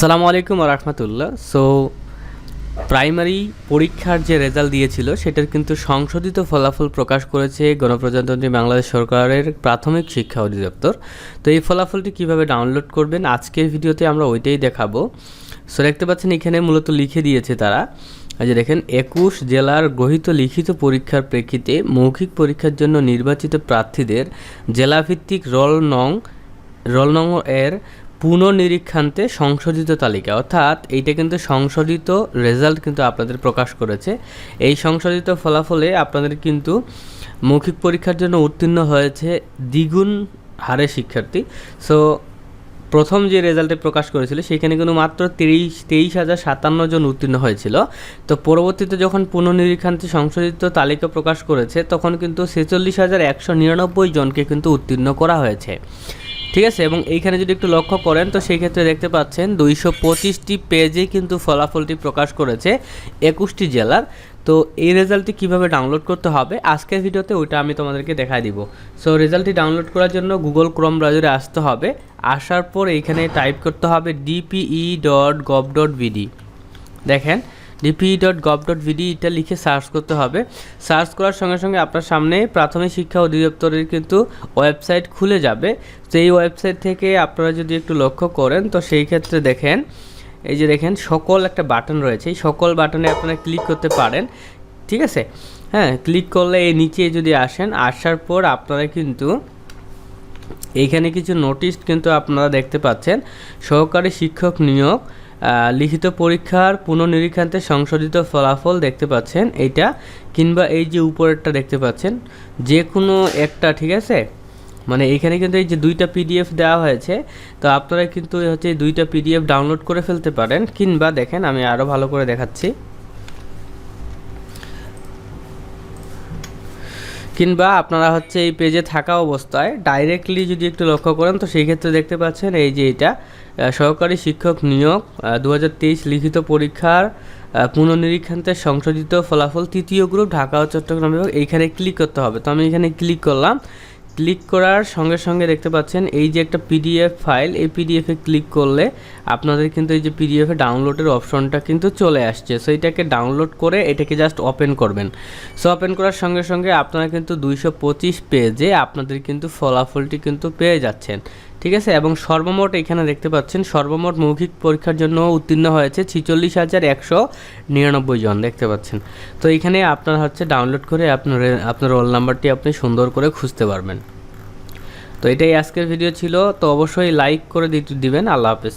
আসসালামু আলাইকুম রহমতুল্লাহ। So primary পরীক্ষার যে রেজাল্ট দিয়েছিল, সেটার কিন্তু সংশোধিত ফলাফল প্রকাশ করেছে গণপ্রজাতন্ত্রী বাংলাদেশ সরকারের প্রাথমিক শিক্ষা অধিদপ্তর। তো এই ফলাফলটি কীভাবে ডাউনলোড করবেন, আজকের ভিডিওতে আমরা ওইটাই দেখাবো। সো দেখতে পাচ্ছেন এখানে মূলত লিখে দিয়েছে তারা যে দেখেন, একুশ জেলার গ্রহীত লিখিত পরীক্ষার প্রেক্ষিতে মৌখিক পরীক্ষার জন্য নির্বাচিত প্রার্থীদের জেলাভিত্তিক রোল নং রোল নং এর পুনঃনিরীক্ষান্তে সংশোধিত তালিকা। অর্থাৎ এইটা কিন্তু সংশোধিত রেজাল্ট কিন্তু আপনাদের প্রকাশ করেছে। এই সংশোধিত ফলাফলে আপনাদের কিন্তু মৌখিক পরীক্ষার জন্য উত্তীর্ণ হয়েছে দ্বিগুণ হারে শিক্ষার্থী। সো প্রথম যে রেজাল্টে প্রকাশ করেছিল, সেখানে কিন্তু মাত্র তেইশ তেইশ হাজার সাতান্ন জন উত্তীর্ণ হয়েছিল। তো পরবর্তীতে যখন পুনর্নিরীক্ষান্তে সংশোধিত তালিকা প্রকাশ করেছে, তখন কিন্তু ছেচল্লিশ হাজার একশো নিরানব্বই জনকে কিন্তু উত্তীর্ণ করা হয়েছে। ঠিক আছে? এবং এইখানে যদি একটু লক্ষ্য করেন, তো সেই ক্ষেত্রে দেখতে পাচ্ছেন দুইশো পঁচিশটি পেজে কিন্তু ফলাফলটি প্রকাশ করেছে একুশটি জেলার। তো এই রেজাল্টটি কীভাবে ডাউনলোড করতে হবে? আজকের ভিডিওতে ওইটা আমি তোমাদেরকে দেখাই দিব। সো রেজাল্টটি ডাউনলোড করার জন্য গুগল ক্রোম ব্রাউজারে আসতে হবে। আসার পর এইখানে টাইপ করতে হবে DPE dot gov dot BD দেখেন DPE dot gov dot BD এটা লিখে সার্চ করতে হবে। সার্চ করার সঙ্গে সঙ্গে আপনার সামনে প্রাথমিক শিক্ষা অধিদপ্তরের কিন্তু ওয়েবসাইট খুলে যাবে। তো এই ওয়েবসাইট থেকে আপনারা যদি একটু লক্ষ্য করেন, তো সেই ক্ষেত্রে দেখেন, এই যে দেখেন সকল একটা বাটন রয়েছে। এই সকল বাটনে আপনারা ক্লিক করতে পারেন, ঠিক আছে? হ্যাঁ ক্লিক করলে এই নিচে যদি আসেন, আসার পর আপনারা কিন্তু এইখানে কিছু নোটিশ কিন্তু আপনারা দেখতে পাচ্ছেন। সহকারী শিক্ষক নিয়োগ লিখিত পরীক্ষার পুনর্নিরীক্ষান্তে সংশোধিত ফলাফল দেখতে পাচ্ছেন। এইটা কিংবা এই যে উপরেরটা দেখতে পাচ্ছেন যে কোনো একটা, ঠিক আছে? মানে এখানে কিন্তু এই যে দুইটা পিডিএফ দেওয়া হয়েছে, তো আপনারা কিন্তু হচ্ছে দুইটা পিডিএফ ডাউনলোড করে ফেলতে পারেন। কিংবা দেখেন, আমি আরও ভালো করে দেখাচ্ছি। কিংবা আপনারা হচ্ছে এই পেজে থাকা অবস্থায় ডাইরেক্টলি যদি একটু লক্ষ্য করেন, তো সেই ক্ষেত্রে দেখতে পাচ্ছেন এই যে এটা সহকারী শিক্ষক নিয়োগ দু হাজার তেইশ লিখিত পরীক্ষার পুনর্নিরীক্ষান্তের সংশোধিত ফলাফল তৃতীয় গ্রুপ ঢাকা ও চট্টগ্রাম বিভাগ। এইখানে ক্লিক করতে হবে। তো আমি এখানে ক্লিক করলাম। ক্লিক করার সঙ্গে সঙ্গে দেখতে পাচ্ছেন, এই যে একটা পিডিএফ ফাইল, এই পিডিএফে ক্লিক করলে আপনাদের কিন্তু এই যে পিডিএফে ডাউনলোডের অপশনটা কিন্তু চলে আসছে। সো এটাকে ডাউনলোড করে এটাকে জাস্ট ওপেন করবেন। সো ওপেন করার সঙ্গে সঙ্গে আপনারা কিন্তু দুইশো পঁচিশ পেজে আপনাদের কিন্তু ফলাফলটি কিন্তু পেয়ে যাচ্ছেন। ঠিক আছে? এবং সর্বমোট এখানে দেখতে পাচ্ছেন, সর্বমোট মৌখিক পরীক্ষার জন্য উত্তীর্ণ হয়েছে ছিচল্লিশ হাজার একশো নিরানব্বই জন, দেখতে পাচ্ছেন। তো এখানে আপনার হচ্ছে ডাউনলোড করে আপনার আপনার রোল নাম্বারটি আপনি সুন্দর করে খুঁজতে পারবেন। তো এটাই আজকের ভিডিও ছিল। তো অবশ্যই লাইক করে দিতে দিবেন। আল্লাহ হাফেজ।